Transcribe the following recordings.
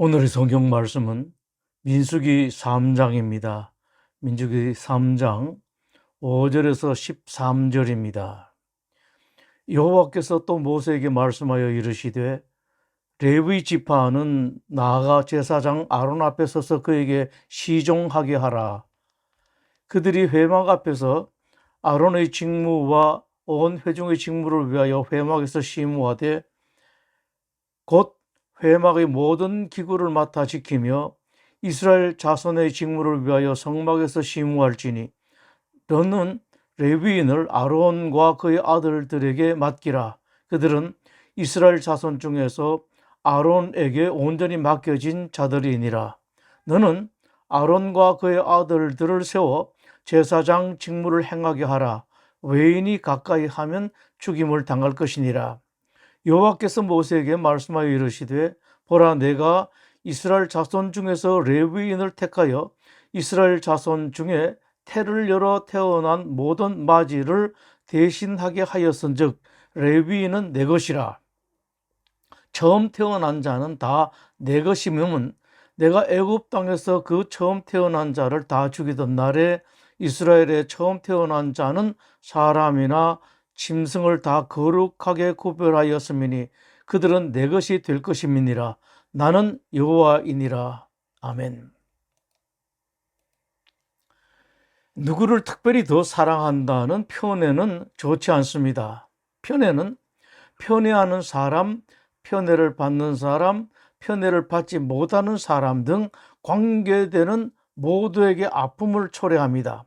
오늘의 성경 말씀은 민수기 3장입니다. 민수기 3장 5절에서 13절입니다. 여호와께서 또 모세에게 말씀하여 이르시되 레위 지파는 나아가 제사장 아론 앞에 서서 그에게 시종하게 하라. 그들이 회막 앞에서 아론의 직무와 온 회중의 직무를 위하여 회막에서 시무하되 곧 회막의 모든 기구를 맡아 지키며 이스라엘 자손의 직무를 위하여 성막에서 시무할지니 너는 레위인을 아론과 그의 아들들에게 맡기라. 그들은 이스라엘 자손 중에서 아론에게 온전히 맡겨진 자들이니라. 너는 아론과 그의 아들들을 세워 제사장 직무를 행하게 하라. 외인이 가까이 하면 죽임을 당할 것이니라. 여호와께서 모세에게 말씀하여 이르시되 보라 내가 이스라엘 자손 중에서 레위인을 택하여 이스라엘 자손 중에 태를 열어 태어난 모든 마지를 대신하게 하였은즉 레위인은 내 것이라. 처음 태어난 자는 다 내 것이면 내가 애굽 땅에서 그 처음 태어난 자를 다 죽이던 날에 이스라엘의 처음 태어난 자는 사람이나 짐승을 다 거룩하게 구별하였음이니 그들은 내 것이 될 것임이니라 나는 여호와이니라 아멘. 누구를 특별히 더 사랑한다는 편애는 좋지 않습니다. 편애는 편애하는 사람, 편애를 받는 사람, 편애를 받지 못하는 사람 등 관계되는 모두에게 아픔을 초래합니다.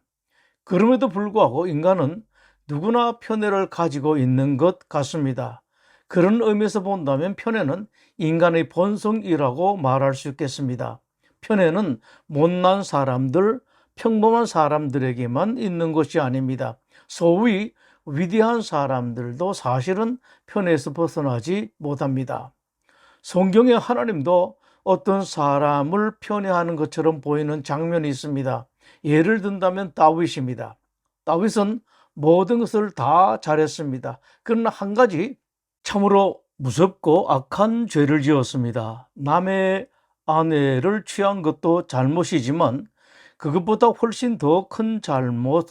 그럼에도 불구하고 인간은 누구나 편애를 가지고 있는 것 같습니다. 그런 의미에서 본다면 편애는 인간의 본성이라고 말할 수 있겠습니다. 편애는 못난 사람들, 평범한 사람들에게만 있는 것이 아닙니다. 소위 위대한 사람들도 사실은 편에서 벗어나지 못합니다. 성경에 하나님도 어떤 사람을 편애하는 것처럼 보이는 장면이 있습니다. 예를 든다면 다윗입니다. 다윗은 모든 것을 다 잘했습니다. 그러나 한 가지 참으로 무섭고 악한 죄를 지었습니다. 남의 아내를 취한 것도 잘못이지만 그것보다 훨씬 더 큰 잘못,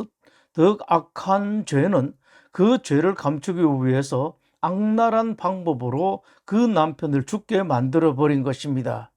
더 악한 죄는 그 죄를 감추기 위해서 악랄한 방법으로 그 남편을 죽게 만들어 버린 것입니다.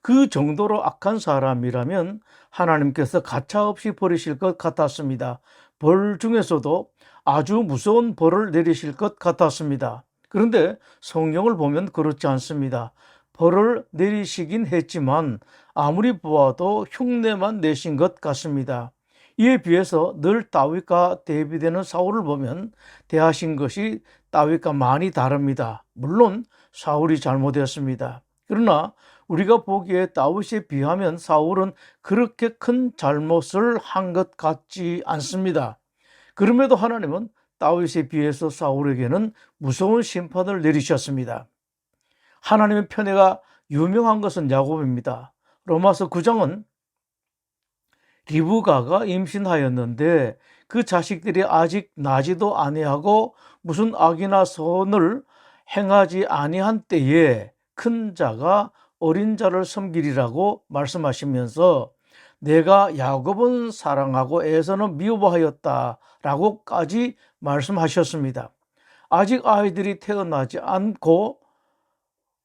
그 정도로 악한 사람이라면 하나님께서 가차없이 버리실 것 같았습니다. 벌 중에서도 아주 무서운 벌을 내리실 것 같았습니다. 그런데 성경을 보면 그렇지 않습니다. 벌을 내리시긴 했지만 아무리 보아도 흉내만 내신 것 같습니다. 이에 비해서 늘 다윗과 대비되는 사울을 보면 대하신 것이 다윗과 많이 다릅니다. 물론 사울이 잘못했습니다. 그러나 우리가 보기에 다윗에 비하면 사울은 그렇게 큰 잘못을 한 것 같지 않습니다. 그럼에도 하나님은 다윗에 비해서 사울에게는 무서운 심판을 내리셨습니다. 하나님의 편애가 유명한 것은 야곱입니다. 로마서 9장은 리브가가 임신하였는데 그 자식들이 아직 나지도 아니하고 무슨 악이나 선을 행하지 아니한 때에 큰 자가 어린 자를 섬기리라고 말씀하시면서 내가 야곱은 사랑하고 에서는 미워하였다라고까지 말씀하셨습니다. 아직 아이들이 태어나지 않고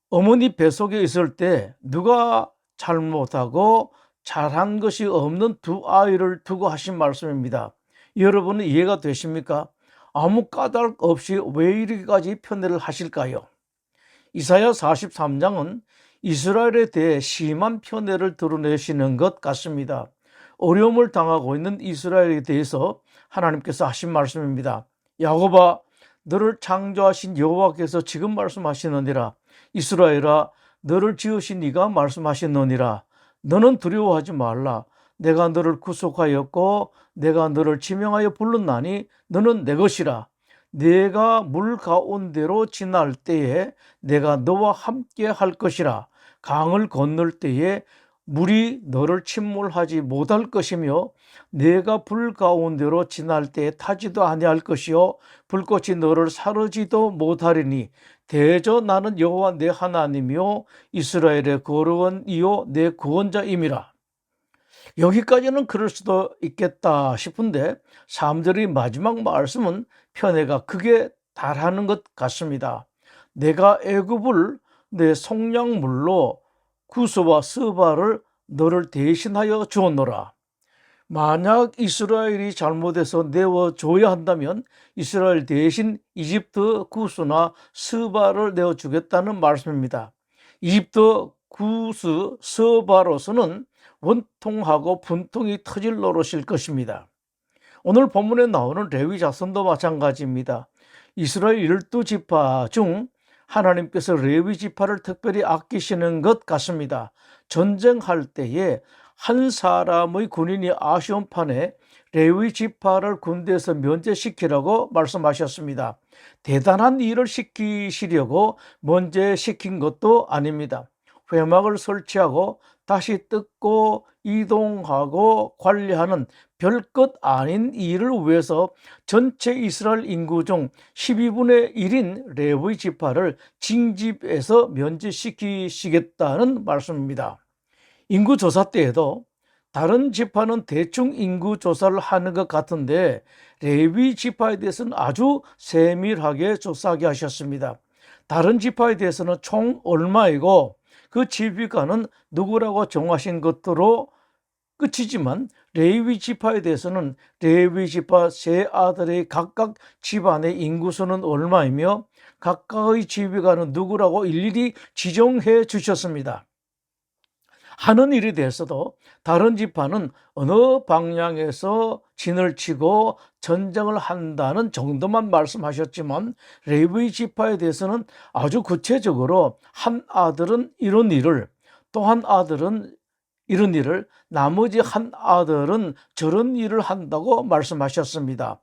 어머니 뱃속에 있을 때 누가 잘못하고 잘한 것이 없는 두 아이를 두고 하신 말씀입니다. 여러분은 이해가 되십니까? 아무 까닭 없이 왜 이렇게까지 편애를 하실까요? 이사야 43장은 이스라엘에 대해 심한 편애를 드러내시는 것 같습니다. 어려움을 당하고 있는 이스라엘에 대해서 하나님께서 하신 말씀입니다. 야곱아 너를 창조하신 여호와께서 지금 말씀하시느니라. 이스라엘아 너를 지으신 이가 말씀하시느니라. 너는 두려워하지 말라. 내가 너를 구속하였고 내가 너를 지명하여 불렀나니 너는 내 것이라. 내가 물 가운데로 지날 때에 내가 너와 함께 할 것이라 강을 건널 때에 물이 너를 침몰하지 못할 것이며 내가 불 가운데로 지날 때에 타지도 아니할 것이요 불꽃이 너를 사르지도 못하리니 대저 나는 여호와 내 하나님이요 이스라엘의 거룩원이요 내 구원자임이라. 여기까지는 그럴 수도 있겠다 싶은데 사람들이 마지막 말씀은 편애가 크게 달하는 것 같습니다. 내가 애굽을 내 속량물로 구스와 스바를 너를 대신하여 주었노라. 만약 이스라엘이 잘못해서 내어줘야 한다면 이스라엘 대신 이집트 구스나 스바를 내어주겠다는 말씀입니다. 이집트 구스 스바로서는 원통하고 분통이 터질 노릇일 것입니다. 오늘 본문에 나오는 레위 자손도 마찬가지입니다. 이스라엘 열두 지파 중 하나님께서 레위 지파를 특별히 아끼시는 것 같습니다. 전쟁할 때에 한 사람의 군인이 아쉬운 판에 레위 지파를 군대에서 면제시키라고 말씀하셨습니다. 대단한 일을 시키시려고 면제시킨 것도 아닙니다. 회막을 설치하고 다시 뜯고 이동하고 관리하는 별것 아닌 일을 위해서 전체 이스라엘 인구 중 12분의 1인 레위 지파를 징집해서 면제시키시겠다는 말씀입니다. 인구 조사 때에도 다른 지파는 대충 인구 조사를 하는 것 같은데 레위 지파에 대해서는 아주 세밀하게 조사하게 하셨습니다. 다른 지파에 대해서는 총 얼마이고 그 지휘관은 누구라고 정하신 것으로 끝이지만 레위 지파에 대해서는 레위 지파 세 아들의 각각 집안의 인구수는 얼마이며 각각의 지휘관은 누구라고 일일이 지정해 주셨습니다. 하는 일에 대해서도 다른 지파는 어느 방향에서 진을 치고 전쟁을 한다는 정도만 말씀하셨지만 레위 지파에 대해서는 아주 구체적으로 한 아들은 이런 일을 또 한 아들은 이런 일을 나머지 한 아들은 저런 일을 한다고 말씀하셨습니다.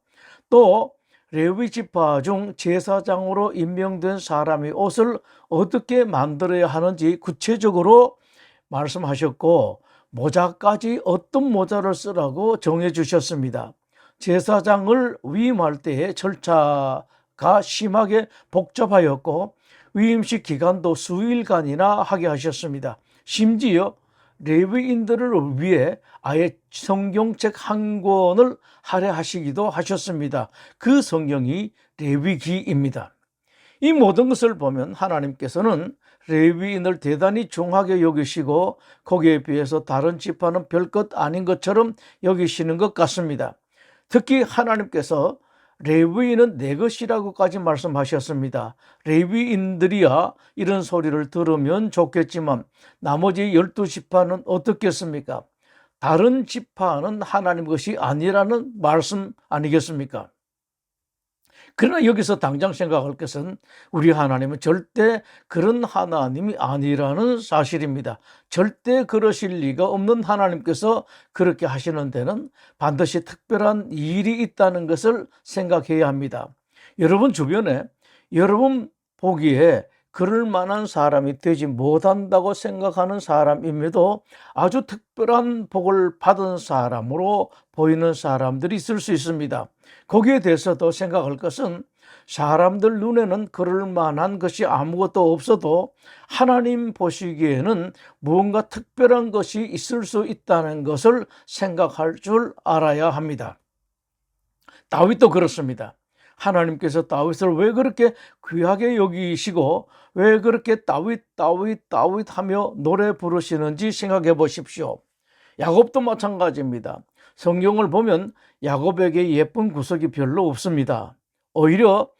또 레위 지파 중 제사장으로 임명된 사람이 옷을 어떻게 만들어야 하는지 구체적으로 말씀하셨고 모자까지 어떤 모자를 쓰라고 정해 주셨습니다. 제사장을 위임할 때의 절차가 심하게 복잡하였고 위임식 기간도 수일간이나 하게 하셨습니다. 심지어 레위인들을 위해 아예 성경책 한 권을 할애하시기도 하셨습니다. 그 성경이 레위기입니다. 이 모든 것을 보면 하나님께서는 레위인을 대단히 중하게 여기시고 거기에 비해서 다른 지파는 별것 아닌 것처럼 여기시는 것 같습니다. 특히 하나님께서 레위인은 내 것이라고까지 말씀하셨습니다. 레위인들이야 이런 소리를 들으면 좋겠지만 나머지 열두 지파는 어떻겠습니까? 다른 지파는 하나님 것이 아니라는 말씀 아니겠습니까? 그러나 여기서 당장 생각할 것은 우리 하나님은 절대 그런 하나님이 아니라는 사실입니다. 절대 그러실 리가 없는 하나님께서 그렇게 하시는 데는 반드시 특별한 일이 있다는 것을 생각해야 합니다. 여러분 주변에 여러분 보기에 그럴 만한 사람이 되지 못한다고 생각하는 사람임에도 아주 특별한 복을 받은 사람으로 보이는 사람들이 있을 수 있습니다. 거기에 대해서도 생각할 것은 사람들 눈에는 그럴 만한 것이 아무것도 없어도 하나님 보시기에는 무언가 특별한 것이 있을 수 있다는 것을 생각할 줄 알아야 합니다. 다윗도 그렇습니다. 하나님께서 다윗을 왜 그렇게 귀하게 여기시고 왜 그렇게 다윗 다윗 다윗 하며 노래 부르시는지 생각해 보십시오. 야곱도 마찬가지입니다. 성경을 보면 야곱에게 예쁜 구석이 별로 없습니다. 오히려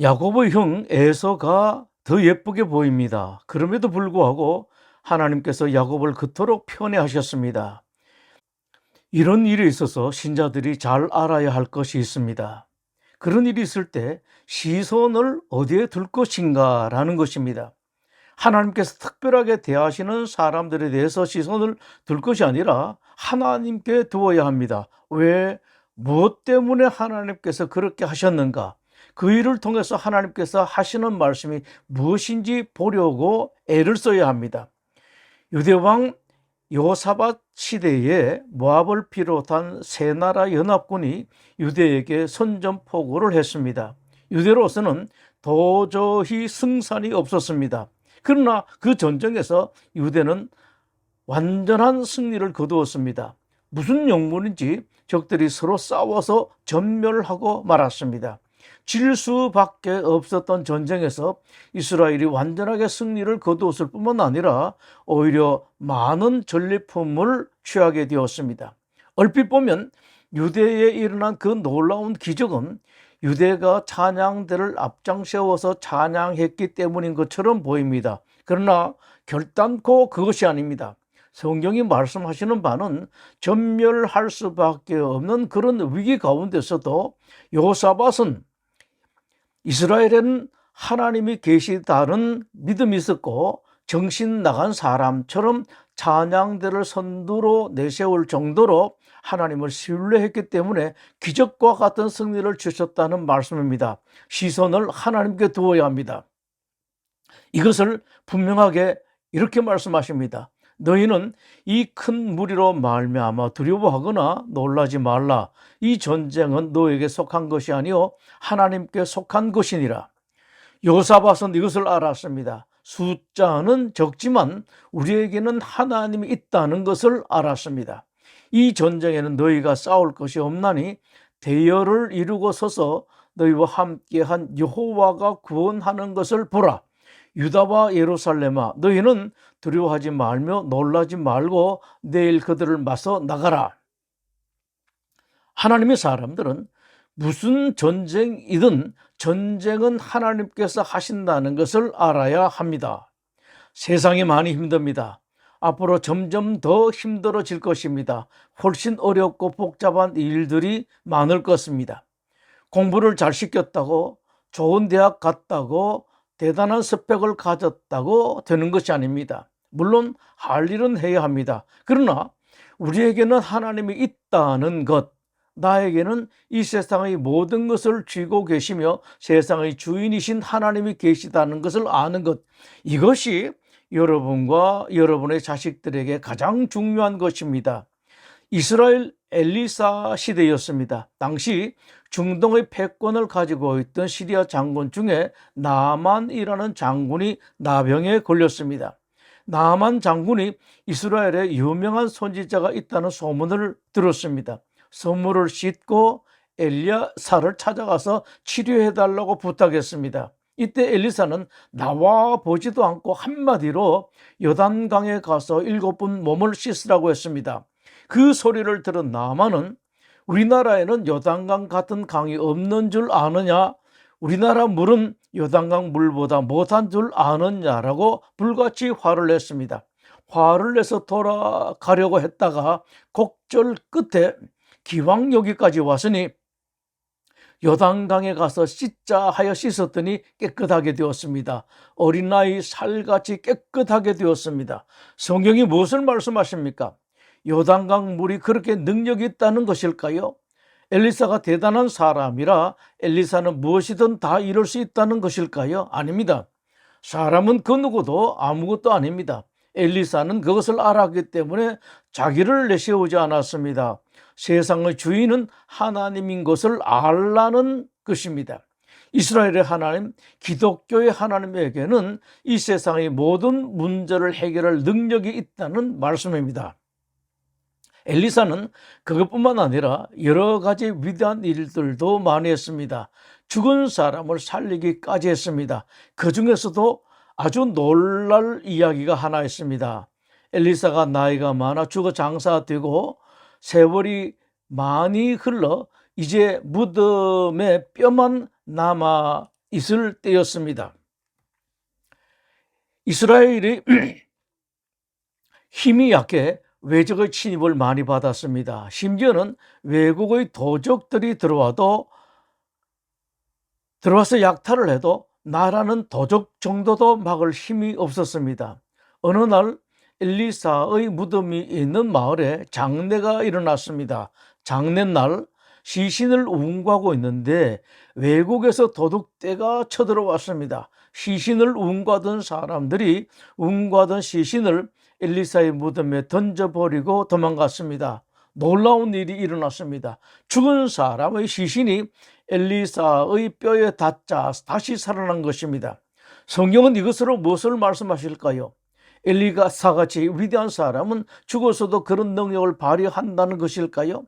야곱의 형 에서가 더 예쁘게 보입니다. 그럼에도 불구하고 하나님께서 야곱을 그토록 편애하셨습니다. 이런 일이 있어서 신자들이 잘 알아야 할 것이 있습니다. 그런 일이 있을 때 시선을 어디에 둘 것인가 라는 것입니다. 하나님께서 특별하게 대하시는 사람들에 대해서 시선을 둘 것이 아니라 하나님께 두어야 합니다. 왜? 무엇 때문에 하나님께서 그렇게 하셨는가? 그 일을 통해서 하나님께서 하시는 말씀이 무엇인지 보려고 애를 써야 합니다. 유대왕 요사밭 시대에 모압을 비롯한 세 나라 연합군이 유대에게 선전포고를 했습니다. 유대로서는 도저히 승산이 없었습니다. 그러나 그 전쟁에서 유대는 완전한 승리를 거두었습니다. 무슨 영문인지 적들이 서로 싸워서 전멸하고 말았습니다. 질 수밖에 없었던 전쟁에서 이스라엘이 완전하게 승리를 거두었을 뿐만 아니라 오히려 많은 전리품을 취하게 되었습니다. 얼핏 보면 유대에 일어난 그 놀라운 기적은 유대가 찬양대를 앞장세워서 찬양했기 때문인 것처럼 보입니다. 그러나 결단코 그것이 아닙니다. 성경이 말씀하시는 바는 전멸할 수밖에 없는 그런 위기 가운데서도 요사밭은 이스라엘에는 하나님이 계시다는 믿음이 있었고 정신 나간 사람처럼 찬양대를 선두로 내세울 정도로 하나님을 신뢰했기 때문에 기적과 같은 승리를 주셨다는 말씀입니다. 시선을 하나님께 두어야 합니다. 이것을 분명하게 이렇게 말씀하십니다. 너희는 이 큰 무리로 말미암아 두려워하거나 놀라지 말라. 이 전쟁은 너에게 속한 것이 아니요 하나님께 속한 것이니라. 요사밭은 이것을 알았습니다. 숫자는 적지만 우리에게는 하나님이 있다는 것을 알았습니다. 이 전쟁에는 너희가 싸울 것이 없나니 대열을 이루고 서서 너희와 함께한 여호와가 구원하는 것을 보라. 유다와 예루살렘아 너희는 두려워하지 말며 놀라지 말고 내일 그들을 맞서 나가라. 하나님의 사람들은 무슨 전쟁이든 전쟁은 하나님께서 하신다는 것을 알아야 합니다. 세상이 많이 힘듭니다. 앞으로 점점 더 힘들어질 것입니다. 훨씬 어렵고 복잡한 일들이 많을 것입니다. 공부를 잘 시켰다고 좋은 대학 갔다고 대단한 스펙을 가졌다고 되는 것이 아닙니다. 물론 할 일은 해야 합니다. 그러나 우리에게는 하나님이 있다는 것, 나에게는 이 세상의 모든 것을 쥐고 계시며 세상의 주인이신 하나님이 계시다는 것을 아는 것, 이것이 여러분과 여러분의 자식들에게 가장 중요한 것입니다. 이스라엘 엘리사 시대였습니다. 당시 중동의 패권을 가지고 있던 시리아 장군 중에 나만이라는 장군이 나병에 걸렸습니다. 나만 장군이 이스라엘에 유명한 선지자가 있다는 소문을 들었습니다. 선물을 싣고 엘리야사를 찾아가서 치료해 달라고 부탁했습니다. 이때 엘리사는 나와 보지도 않고 한마디로 여단강에 가서 일곱 번 몸을 씻으라고 했습니다. 그 소리를 들은 나만은 우리나라에는 요단강 같은 강이 없는 줄 아느냐? 우리나라 물은 요단강 물보다 못한 줄 아느냐라고 불같이 화를 냈습니다. 화를 내서 돌아가려고 했다가 곡절 끝에 기왕 여기까지 왔으니 요단강에 가서 씻자 하여 씻었더니 깨끗하게 되었습니다. 어린아이 살같이 깨끗하게 되었습니다. 성경이 무엇을 말씀하십니까? 요단강 물이 그렇게 능력이 있다는 것일까요? 엘리사가 대단한 사람이라 엘리사는 무엇이든 다 이룰 수 있다는 것일까요? 아닙니다. 사람은 그 누구도 아무것도 아닙니다. 엘리사는 그것을 알았기 때문에 자기를 내세우지 않았습니다. 세상의 주인은 하나님인 것을 알라는 것입니다. 이스라엘의 하나님, 기독교의 하나님에게는 이 세상의 모든 문제를 해결할 능력이 있다는 말씀입니다. 엘리사는 그것뿐만 아니라 여러 가지 위대한 일들도 많이 했습니다. 죽은 사람을 살리기까지 했습니다. 그 중에서도 아주 놀랄 이야기가 하나 있습니다. 엘리사가 나이가 많아 죽어 장사되고 세월이 많이 흘러 이제 무덤에 뼈만 남아 있을 때였습니다. 이스라엘이 힘이 약해 외적의 침입을 많이 받았습니다. 심지어는 외국의 도적들이 들어와도 들어와서 약탈을 해도 나라는 도적 정도도 막을 힘이 없었습니다. 어느 날 엘리사의 무덤이 있는 마을에 장례가 일어났습니다. 장례날 시신을 운구하고 있는데 외국에서 도둑대가 쳐들어왔습니다. 시신을 운구하던 사람들이 운구하던 시신을 엘리사의 무덤에 던져버리고 도망갔습니다. 놀라운 일이 일어났습니다. 죽은 사람의 시신이 엘리사의 뼈에 닿자 다시 살아난 것입니다. 성경은 이것으로 무엇을 말씀하실까요? 엘리가 사같이 위대한 사람은 죽어서도 그런 능력을 발휘한다는 것일까요?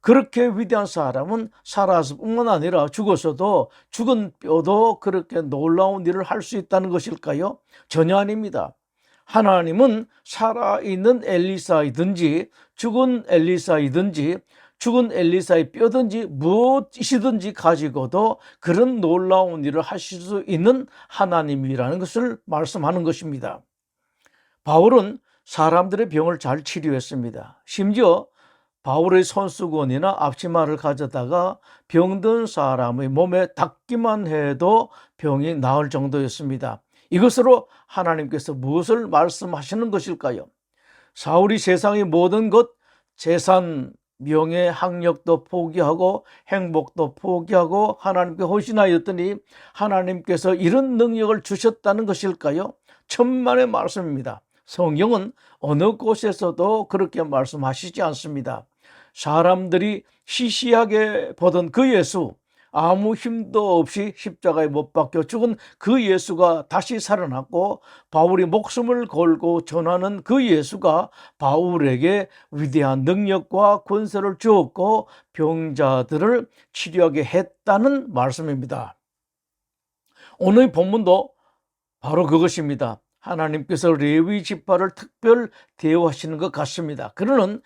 그렇게 위대한 사람은 살아서뿐만 아니라 죽어서도 죽은 뼈도 그렇게 놀라운 일을 할 수 있다는 것일까요? 전혀 아닙니다. 하나님은 살아있는 엘리사이든지 죽은 엘리사이든지 죽은 엘리사의 뼈든지 무엇이든지 가지고도 그런 놀라운 일을 하실 수 있는 하나님이라는 것을 말씀하는 것입니다. 바울은 사람들의 병을 잘 치료했습니다. 심지어 바울의 손수건이나 앞치마를 가져다가 병든 사람의 몸에 닿기만 해도 병이 나을 정도였습니다. 이것으로 하나님께서 무엇을 말씀하시는 것일까요? 사울이 세상의 모든 것, 재산, 명예, 학력도 포기하고 행복도 포기하고 하나님께 헌신하였더니 하나님께서 이런 능력을 주셨다는 것일까요? 천만의 말씀입니다. 성경은 어느 곳에서도 그렇게 말씀하시지 않습니다. 사람들이 시시하게 보던 그 예수, 아무 힘도 없이 십자가에 못 박혀 죽은 그 예수가 다시 살아났고 바울이 목숨을 걸고 전하는 그 예수가 바울에게 위대한 능력과 권세를 주었고 병자들을 치료하게 했다는 말씀입니다. 오늘 본문도 바로 그것입니다. 하나님께서 레위 지파를 특별 대우하시는 것 같습니다. 그러는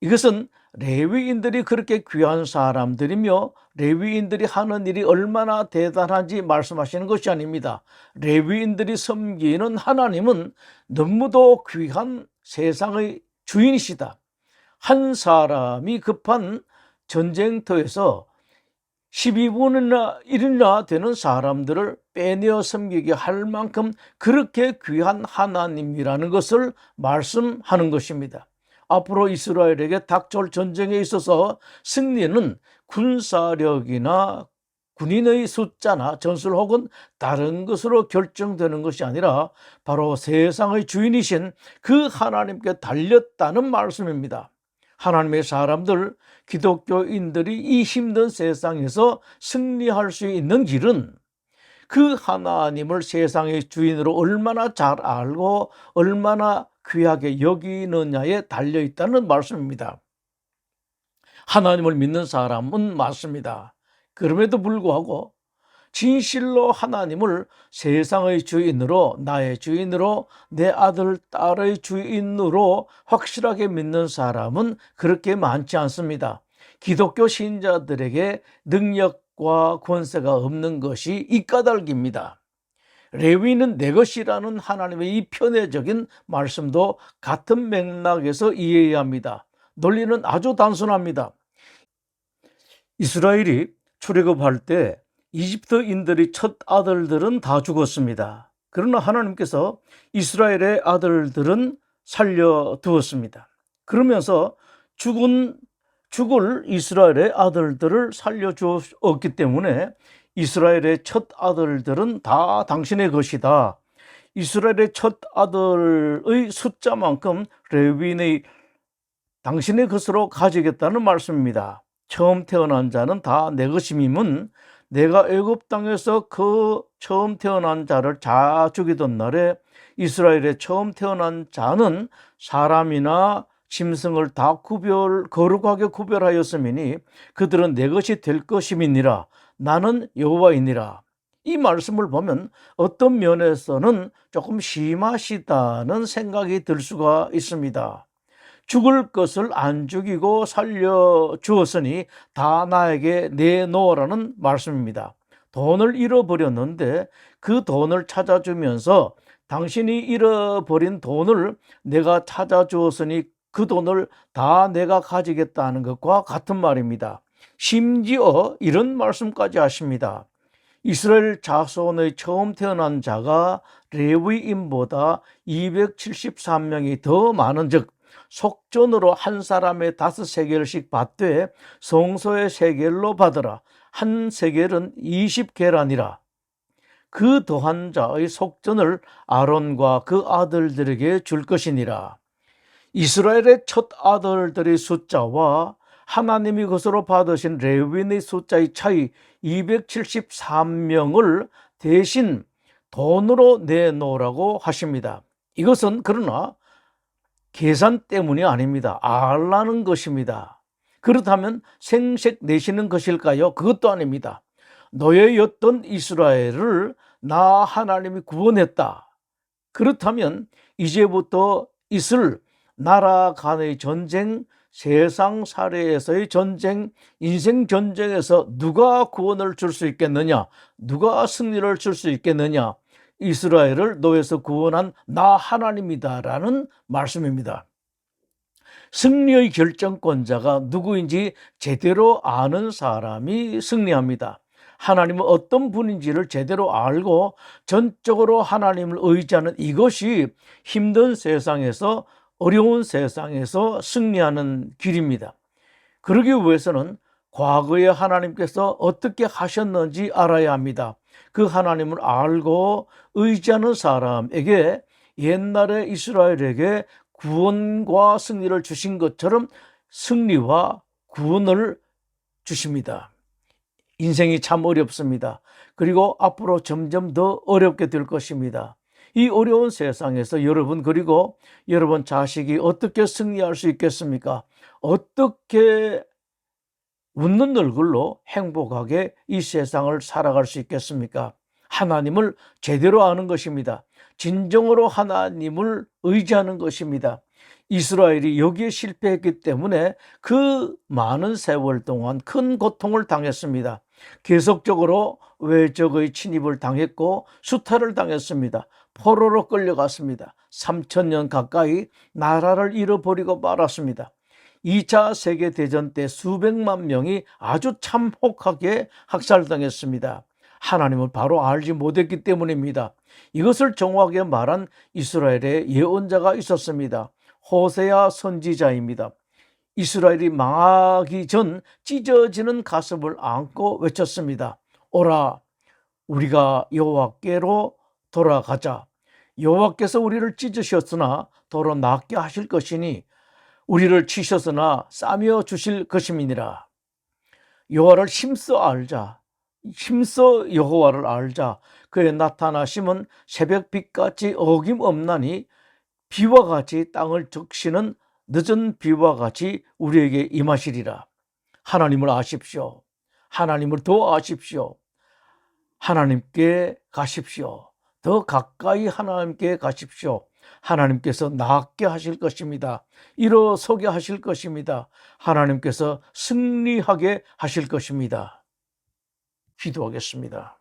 이것은 레위인들이 그렇게 귀한 사람들이며 레위인들이 하는 일이 얼마나 대단한지 말씀하시는 것이 아닙니다. 레위인들이 섬기는 하나님은 너무도 귀한 세상의 주인이시다. 한 사람이 급한 전쟁터에서 12분이나 1이나 되는 사람들을 빼내어 섬기게 할 만큼 그렇게 귀한 하나님이라는 것을 말씀하는 것입니다. 앞으로 이스라엘에게 닥쳐올 전쟁에 있어서 승리는 군사력이나 군인의 숫자나 전술 혹은 다른 것으로 결정되는 것이 아니라 바로 세상의 주인이신 그 하나님께 달렸다는 말씀입니다. 하나님의 사람들, 기독교인들이 이 힘든 세상에서 승리할 수 있는 길은 그 하나님을 세상의 주인으로 얼마나 잘 알고 얼마나 귀하게 여기느냐에 달려 있다는 말씀입니다. 하나님을 믿는 사람은 맞습니다. 그럼에도 불구하고 진실로 하나님을 세상의 주인으로 나의 주인으로 내 아들 딸의 주인으로 확실하게 믿는 사람은 그렇게 많지 않습니다. 기독교 신자들에게 능력과 권세가 없는 것이 이 까닭입니다. 레위는 내 것이라는 하나님의 이 편애적인 말씀도 같은 맥락에서 이해해야 합니다. 논리는 아주 단순합니다. 이스라엘이 출애굽할 때 이집트인들의 첫 아들들은 다 죽었습니다. 그러나 하나님께서 이스라엘의 아들들은 살려두었습니다. 그러면서 죽은 죽을 이스라엘의 아들들을 살려주었기 때문에 이스라엘의 첫 아들들은 다 당신의 것이다. 이스라엘의 첫 아들의 숫자만큼 레위인의 당신의 것으로 가지겠다는 말씀입니다. 처음 태어난 자는 다 내 것임임은 내가 애굽 땅에서 그 처음 태어난 자를 자 죽이던 날에 이스라엘의 처음 태어난 자는 사람이나 짐승을 다 구별 거룩하게 구별하였음이니 그들은 내 것이 될 것임이니라 나는 여호와이니라 이 말씀을 보면 어떤 면에서는 조금 심하시다는 생각이 들 수가 있습니다. 죽을 것을 안 죽이고 살려 주었으니 다 나에게 내놓으라는 말씀입니다. 돈을 잃어버렸는데 그 돈을 찾아주면서 당신이 잃어버린 돈을 내가 찾아주었으니 그 돈을 다 내가 가지겠다는 것과 같은 말입니다. 심지어 이런 말씀까지 하십니다. 이스라엘 자손의 처음 태어난 자가 레위인보다 273명이 더 많은 즉 속전으로 한 사람의 다섯 세겔씩 받되 성소의 세겔로 받으라. 한 세겔은 20계란이라. 그 더한 자의 속전을 아론과 그 아들들에게 줄 것이니라. 이스라엘의 첫 아들들의 숫자와 하나님이 것으로 받으신 레위인의 숫자의 차이 273명을 대신 돈으로 내놓으라고 하십니다. 이것은 그러나 계산 때문이 아닙니다. 알라는 것입니다. 그렇다면 생색 내시는 것일까요? 그것도 아닙니다. 노예였던 이스라엘을 나 하나님이 구원했다. 그렇다면 이제부터 있을 나라 간의 전쟁, 세상 사례에서의 전쟁, 인생 전쟁에서 누가 구원을 줄 수 있겠느냐? 누가 승리를 줄 수 있겠느냐? 이스라엘을 노예에서 구원한 나 하나님이다라는 말씀입니다. 승리의 결정권자가 누구인지 제대로 아는 사람이 승리합니다. 하나님은 어떤 분인지를 제대로 알고 전적으로 하나님을 의지하는 이것이 힘든 세상에서 어려운 세상에서 승리하는 길입니다. 그러기 위해서는 과거에 하나님께서 어떻게 하셨는지 알아야 합니다. 그 하나님을 알고 의지하는 사람에게 옛날에 이스라엘에게 구원과 승리를 주신 것처럼 승리와 구원을 주십니다. 인생이 참 어렵습니다. 그리고 앞으로 점점 더 어렵게 될 것입니다. 이 어려운 세상에서 여러분 그리고 여러분 자식이 어떻게 승리할 수 있겠습니까? 어떻게 웃는 얼굴로 행복하게 이 세상을 살아갈 수 있겠습니까? 하나님을 제대로 아는 것입니다. 진정으로 하나님을 의지하는 것입니다. 이스라엘이 여기에 실패했기 때문에 그 많은 세월 동안 큰 고통을 당했습니다. 계속적으로 외적의 침입을 당했고 수탈을 당했습니다. 포로로 끌려갔습니다. 3천년 가까이 나라를 잃어버리고 말았습니다. 2차 세계대전 때 수백만 명이 아주 참혹하게 학살당했습니다. 하나님을 바로 알지 못했기 때문입니다. 이것을 정확하게 말한 이스라엘의 예언자가 있었습니다. 호세아 선지자입니다. 이스라엘이 망하기 전 찢어지는 가슴을 안고 외쳤습니다. 오라 우리가 여호와께로 돌아가자. 여호와께서 우리를 찢으셨으나 더러 낫게 하실 것이니 우리를 치셨으나 싸며 주실 것임이니라. 여호와를 힘써 알자. 힘써 여호와를 알자. 그의 나타나심은 새벽빛같이 어김없나니 비와 같이 땅을 적시는 늦은 비와 같이 우리에게 임하시리라. 하나님을 아십시오. 하나님을 더 아십시오. 하나님께 가십시오. 더 가까이 하나님께 가십시오. 하나님께서 낫게 하실 것입니다. 일어서게 하실 것입니다. 하나님께서 승리하게 하실 것입니다. 기도하겠습니다.